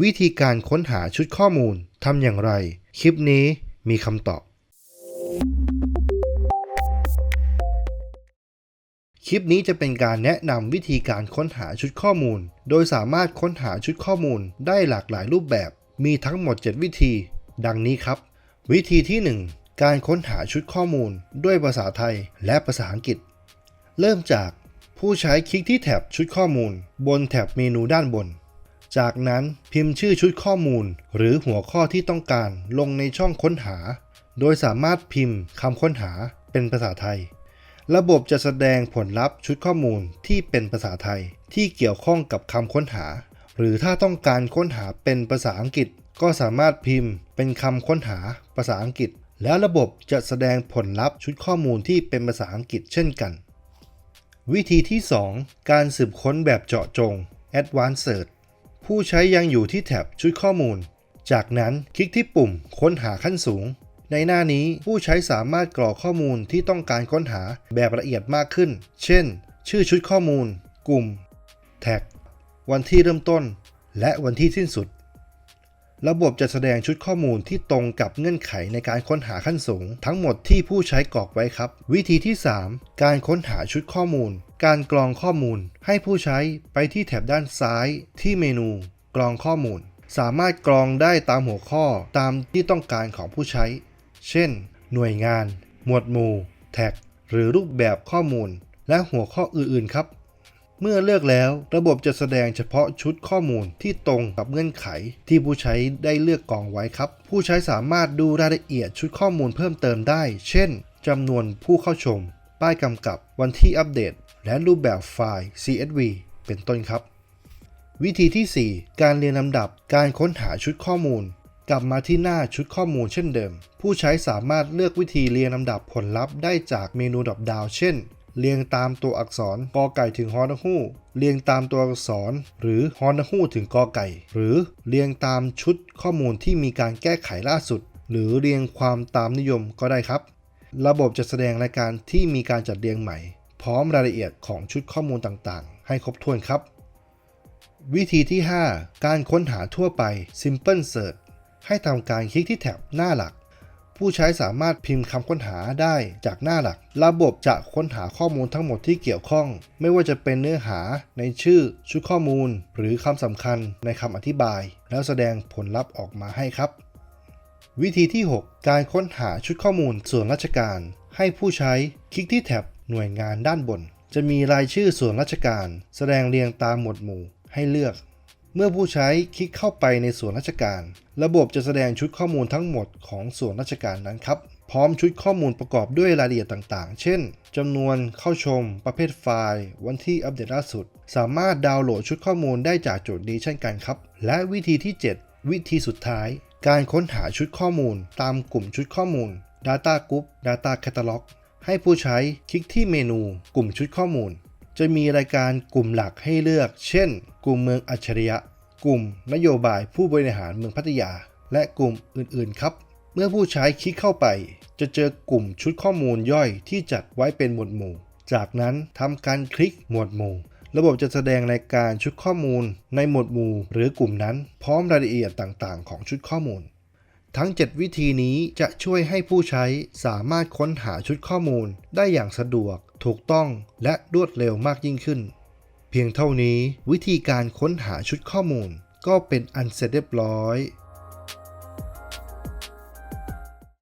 วิธีการค้นหาชุดข้อมูลทำอย่างไร คลิปนี้มีคำตอบ คลิปนี้จะเป็นการแนะนำวิธีการค้นหาชุดข้อมูล โดยสามารถค้นหาชุดข้อมูลได้หลากหลายรูปแบบ มีทั้งหมด 7 วิธี ดังนี้ครับ วิธีที่ 1 การค้นหาชุดข้อมูล ด้วยภาษาไทยและภาษาอังกฤษ เริ่มจากผู้ใช้คลิกที่แท็บชุดข้อมูล บนแท็บเมนูด้านบน จากนั้นพิมพ์ชื่อชุดข้อมูล หรือหัวข้อที่ต้องการลงในช่องค้นหา โดยสามารถพิมพ์คำค้นหาเป็นภาษาไทย ระบบจะแสดงผลลัพธ์ชุดข้อมูลที่เป็นภาษาไทย ที่เกี่ยวข้องกับคำค้นหา หรือถ้าต้องการค้นหาเป็นภาษาอังกฤษ ก็สามารถพิมพ์เป็นคำค้นหาภาษาอังกฤษ แล้วระบบจะแสดงผลลัพธ์ชุดข้อมูลที่เป็นภาษาอังกฤษเช่นกัน วิธีที่ 2 การสืบค้นแบบเจาะจง Advanced Search ผู้ใช้ยังอยู่ที่แท็บชุดข้อมูล จากนั้นคลิกที่ปุ่มค้นหาขั้นสูง ในหน้านี้ผู้ใช้สามารถกรอกข้อมูลที่ต้องการค้นหาแบบละเอียดมากขึ้น เช่น ชื่อชุดข้อมูล กลุ่ม แท็ก วันที่เริ่มต้น และวันที่สิ้นสุด ระบบจะแสดงชุดข้อมูลที่ตรงกับเงื่อนไขในการค้นหาขั้นสูง ทั้งหมดที่ผู้ใช้กรอกไว้ครับ วิธีที่ 3 การค้นหาชุดข้อมูล การกรองข้อมูล ให้ผู้ใช้ไปที่แถบด้านซ้าย ที่เมนู กรองข้อมูล สามารถกรองได้ตามหัวข้อตามที่ต้องการของผู้ใช้ เช่น หน่วยงาน หมวดหมู่ แท็ก หรือรูปแบบข้อมูล และหัวข้ออื่นๆครับ เมื่อเลือกแล้ว ระบบจะแสดงเฉพาะชุดข้อมูลที่ตรงกับเงื่อนไข ที่ผู้ใช้ได้เลือกกองไว้ครับ ผู้ใช้สามารถดูรายละเอียดชุดข้อมูลเพิ่มเติมได้ เช่นจำนวนผู้เข้าชม ป้ายกำกับ วันที่อัปเดต และรูปแบบไฟล์ CSV เป็นต้นครับ วิธีที่ 4 การเรียงลำดับ การค้นหาชุดข้อมูล กลับมาที่หน้าชุดข้อมูลเช่นเดิม ผู้ใช้สามารถเลือกวิธีเรียงลำดับผลลัพธ์ได้จากเมนูดรอปดาวเช่น เรียงตามตัวอักษรกอไก่ถึงฮอนฮูกเรียงตามตัวอักษร หรือฮอนฮูกถึงกอไก่ หรือเรียงตามชุดข้อมูลที่มีการแก้ไขล่าสุด หรือเรียงความตามนิยมก็ได้ครับ ระบบจะแสดงรายการที่มีการจัดเรียงใหม่ พร้อมรายละเอียดของชุดข้อมูลต่างๆ ให้ครบถ้วนครับ วิธีที่ 5 การค้นหาทั่วไป Simple Search ให้ทำการคลิกที่แท็บหน้าหลัก ผู้ใช้สามารถพิมพ์คำค้นหาได้จากหน้าหลัก ระบบจะค้นหาข้อมูลทั้งหมดที่เกี่ยวข้อง ไม่ว่าจะเป็นเนื้อหาในชื่อ ชุดข้อมูล หรือคำสำคัญในคำอธิบาย แล้วแสดงผลลัพธ์ออกมาให้ครับ วิธีที่ 6 การค้นหาชุดข้อมูลส่วนราชการ ให้ผู้ใช้คลิกที่แท็บหน่วยงานด้านบน จะมีรายชื่อส่วนราชการ แสดงเรียงตามหมวดหมู่ให้เลือก เมื่อผู้ใช้คลิกเข้าไปในส่วนราชการ ระบบจะแสดงชุดข้อมูลทั้งหมดของส่วนราชการนั้นครับ พร้อมชุดข้อมูลประกอบด้วยรายละเอียดต่างๆ เช่นจำนวนเข้าชม ประเภทไฟล์ วันที่อัปเดตล่าสุด สามารถดาวน์โหลดชุดข้อมูลได้จากโจทย์นี้เช่นกันครับ และวิธีที่ 7 วิธีสุดท้าย การค้นหาชุดข้อมูล ตามกลุ่มชุดข้อมูล Data Group Data Catalog ให้ผู้ใช้คลิกที่เมนู กลุ่มชุดข้อมูล จะมีรายการกลุ่มหลักให้เลือก เช่น กลุ่มเมืองอัจฉริยะ กลุ่มนโยบายผู้บริหารเมืองพัทยา และกลุ่มอื่นๆ ครับ เมื่อผู้ใช้คลิกเข้าไป จะเจอกลุ่มชุดข้อมูลย่อยที่จัดไว้เป็นหมวดหมู่ จากนั้นทำการคลิกหมวดหมู่ระบบจะแสดงรายการชุดข้อมูลในหมวดหมู่หรือกลุ่มนั้น พร้อมรายละเอียดต่างๆ ของชุดข้อมูล ทั้ง 7 วิธีนี้จะช่วยให้ผู้ใช้สามารถค้นหาชุดข้อมูลได้อย่างสะดวก ถูกต้องและรวดเร็วมากยิ่งขึ้น เพียงเท่านี้วิธีการค้นหาชุดข้อมูลก็เป็นอันเสร็จเรียบร้อย